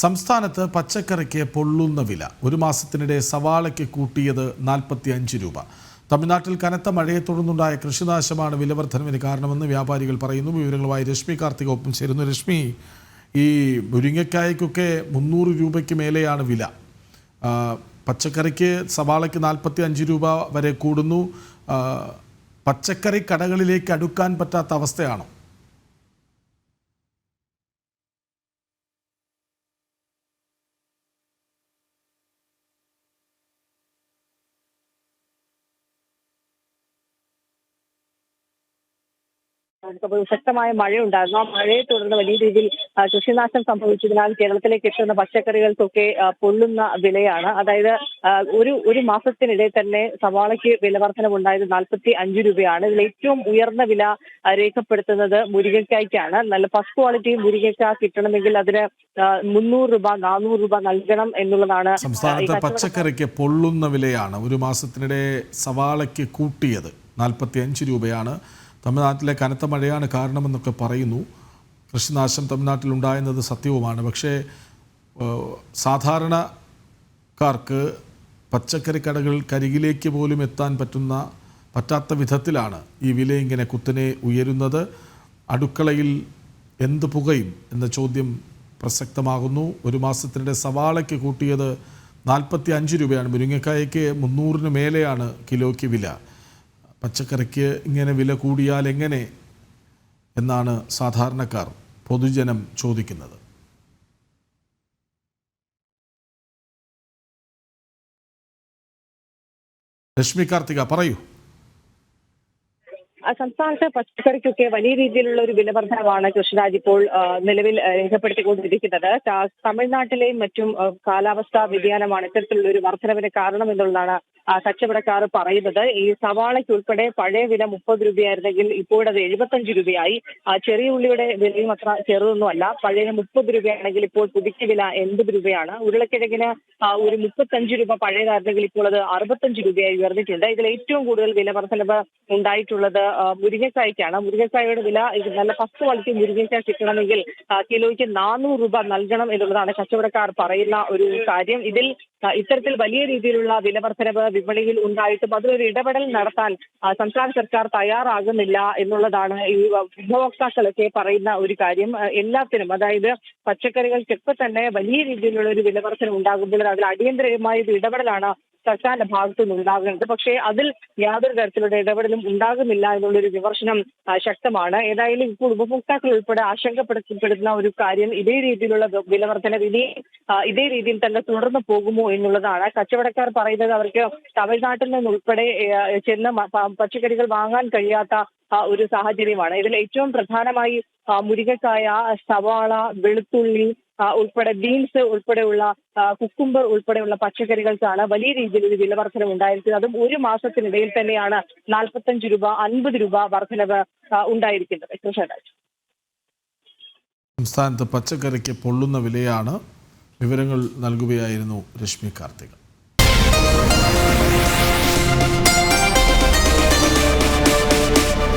സംസ്ഥാനത്ത് പച്ചക്കറിക്ക് പൊള്ളുന്ന വില ഒരു മാസത്തിനിടെ സവാളയ്ക്ക് കൂട്ടിയത് നാൽപ്പത്തി അഞ്ച് രൂപ. തമിഴ്നാട്ടിൽ കനത്ത മഴയെ തുടർന്നുണ്ടായ കൃഷിനാശമാണ് വിലവർദ്ധനവിന് കാരണമെന്ന് വ്യാപാരികൾ പറയുന്നു. വിവരങ്ങളുമായി രശ്മി കാർത്തിക ഒപ്പം ചേരുന്നു. രശ്മി ഈ മുരിങ്ങക്കായ്ക്കൊക്കെ മുന്നൂറ് രൂപയ്ക്ക് മേലെയാണ് വില. പച്ചക്കറിക്ക് സവാളയ്ക്ക് നാൽപ്പത്തി അഞ്ച് രൂപ വരെ കൂടുന്നു. പച്ചക്കറി കടകളിലേക്ക് അടുക്കാൻ പറ്റാത്ത അവസ്ഥയാണോ? ശക്തമായ മഴയുണ്ടായിരുന്നു. ആ മഴയെ തുടർന്ന് വലിയ രീതിയിൽ കൃഷിനാശം സംഭവിച്ചതിനാൽ കേരളത്തിലേക്ക് എത്തുന്ന പച്ചക്കറികൾക്കൊക്കെ പൊള്ളുന്ന വിലയാണ്. അതായത് ഒരു ഒരു മാസത്തിനിടെ തന്നെ സവാളയ്ക്ക് വില വർധനമുണ്ടായത് നാൽപ്പത്തി അഞ്ച് രൂപയാണ്. ഇതിൽ ഏറ്റവും ഉയർന്ന വില രേഖപ്പെടുത്തുന്നത് മുരിങ്ങക്കായ്ക്കാണ്. നല്ല ഫസ്റ്റ് ക്വാളിറ്റി മുരിങ്ങക്ക കിട്ടണമെങ്കിൽ അതിന് മുന്നൂറ് രൂപ നാനൂറ് രൂപ നൽകണം എന്നുള്ളതാണ് സംസ്ഥാനത്ത് പച്ചക്കറിക്ക് പൊള്ളുന്ന വിലയാണ് ഒരു മാസത്തിനിടെ സവാളയ്ക്ക് കൂട്ടിയത് നാൽപ്പത്തി അഞ്ച് രൂപയാണ്. തമിഴ്നാട്ടിലെ കനത്ത മഴയാണ് കാരണമെന്നൊക്കെ പറയുന്നു. കൃഷിനാശം തമിഴ്നാട്ടിലുണ്ടായെന്നത് സത്യവുമാണ്. പക്ഷേ സാധാരണക്കാർക്ക് പച്ചക്കറി കടകൾ കടകൾക്കരികിലേക്ക് പോലും എത്താൻ പറ്റുന്ന പറ്റാത്ത വിധത്തിലാണ് ഈ വില ഇങ്ങനെ കുത്തനെ ഉയരുന്നത്. അടുക്കളയിൽ എന്ത് പുകയും എന്ന ചോദ്യം പ്രസക്തമാകുന്നു. ഒരു മാസത്തിനിടെ സവാളയ്ക്ക് കൂട്ടിയത് നാൽപ്പത്തി അഞ്ച് രൂപയാണ്. മുരിങ്ങക്കായയ്ക്ക് മുന്നൂറിന് മേലെയാണ് കിലോയ്ക്ക് വില. പച്ചക്കറിക്ക് ഇങ്ങനെ വില കൂടിയാൽ എങ്ങനെ എന്നാണ് സാധാരണക്കാർ പൊതുജനം ചോദിക്കുന്നത്. രശ്മി കാർത്തിക പറയൂ. സംസ്ഥാനത്ത് പച്ചക്കറിക്കൊക്കെ വലിയ രീതിയിലുള്ള ഒരു വിലവർദ്ധനമാണ് കൃഷിരാജ് ഇപ്പോൾ നിലവിൽ രേഖപ്പെടുത്തിക്കൊണ്ടിരിക്കുന്നത്. തമിഴ്നാട്ടിലെയും മറ്റും കാലാവസ്ഥാ വ്യതിയാനമാണ് ഇത്തരത്തിലുള്ള ഒരു വർധനവിന് കാരണം എന്നുള്ളതാണ് ആ, കച്ചവടക്കാർ പറയുന്നത് ഈ സവാളയ്ക്ക് ഉൾപ്പെടെ പഴയ വില മുപ്പത് രൂപയായിരുന്നെങ്കിൽ ഇപ്പോഴത് എഴുപത്തഞ്ച് രൂപയായി. ചെറിയ ഉള്ളിയുടെ വിലയും അത്ര ചെറുതൊന്നുമല്ല. പഴയ മുപ്പത് രൂപയാണെങ്കിൽ ഇപ്പോൾ പുതുക്കിയ വില എൺപത് രൂപയാണ്. ഉരുളക്കിഴങ്ങിന് ഒരു മുപ്പത്തഞ്ച് രൂപ പഴയതായിരുന്നെങ്കിൽ ഇപ്പോൾ അത് അറുപത്തഞ്ച് രൂപയായി ഉയർന്നിട്ടുണ്ട്. ഇതിൽ ഏറ്റവും കൂടുതൽ വില വർധനവ് ഉണ്ടായിട്ടുള്ളത് മുരിങ്ങക്കായ്ക്കാണ്. മുരിങ്ങക്കായയുടെ വില നല്ല ഫസ്റ്റ് ക്വാളിറ്റി മുരിങ്ങക്കായ കിട്ടണമെങ്കിൽ കിലോയ്ക്ക് നാനൂറ് രൂപ നൽകണം എന്നുള്ളതാണ് കച്ചവടക്കാർ പറയുന്ന ഒരു കാര്യം. ഇതിൽ ഇത്തരത്തിൽ വലിയ രീതിയിലുള്ള വില വർധനവ് വിപണിയിൽ ഉണ്ടായിട്ടും അതിലൊരു ഇടപെടൽ നടത്താൻ സംസ്ഥാന സർക്കാർ തയ്യാറാകുന്നില്ല എന്നുള്ളതാണ് ഈ ഉപഭോക്താക്കളൊക്കെ പറയുന്ന ഒരു കാര്യം. എല്ലാത്തിനും അതായത് പച്ചക്കറികൾക്കൊക്കെ തന്നെ വലിയ രീതിയിലുള്ള ഒരു വിലവർദ്ധന ഉണ്ടാകുമ്പോൾ അതിൽ അടിയന്തരമായ ഒരു ഇടപെടലാണ് സർക്കാരിന്റെ ഭാഗത്തു നിന്നുണ്ടാകുന്നത് പക്ഷേ അതിൽ യാതൊരു തരത്തിലുള്ള ഇടപെടലും ഉണ്ടാകുന്നില്ല എന്നുള്ളൊരു വിമർശനം ശക്തമാണ്. ഏതായാലും ഇപ്പോൾ ഉപഭോക്താക്കൾ ഉൾപ്പെടെ ആശങ്കപ്പെടുത്തപ്പെടുന്ന ഒരു കാര്യം ഇതേ രീതിയിലുള്ള വിലവർദ്ധന ഇനി ഇതേ രീതിയിൽ തന്നെ തുടർന്ന് പോകുമോ എന്നുള്ളതാണ്. കച്ചവടക്കാർ പറയുന്നത് അവർക്ക് തമിഴ്നാട്ടിൽ നിന്നുൾപ്പെടെ ചെന്ന് പച്ചക്കറികൾ വാങ്ങാൻ കഴിയാത്ത ഒരു സാഹചര്യമാണ്. ഇതിൽ ഏറ്റവും പ്രധാനമായി മുരിങ്ങക്കായ സവാള വെളുത്തുള്ളി ഉൾപ്പെടെ ബീൻസ് ഉൾപ്പെടെയുള്ള കുക്കുംബർ ഉൾപ്പെടെയുള്ള പച്ചക്കറികൾക്കാണ് വലിയ രീതിയിൽ ഒരു വില ഉണ്ടായിരിക്കുന്നത്. അതും ഒരു മാസത്തിനിടയിൽ തന്നെയാണ് നാൽപ്പത്തഞ്ച് രൂപ അൻപത് രൂപ വർധനവ് ഉണ്ടായിരിക്കുന്നത്. സംസ്ഥാനത്ത് പച്ചക്കറിക്ക് പൊള്ളുന്ന വിലയാണ് വിവരങ്ങൾ നൽകുകയായിരുന്നു രശ്മി കാർത്തിക.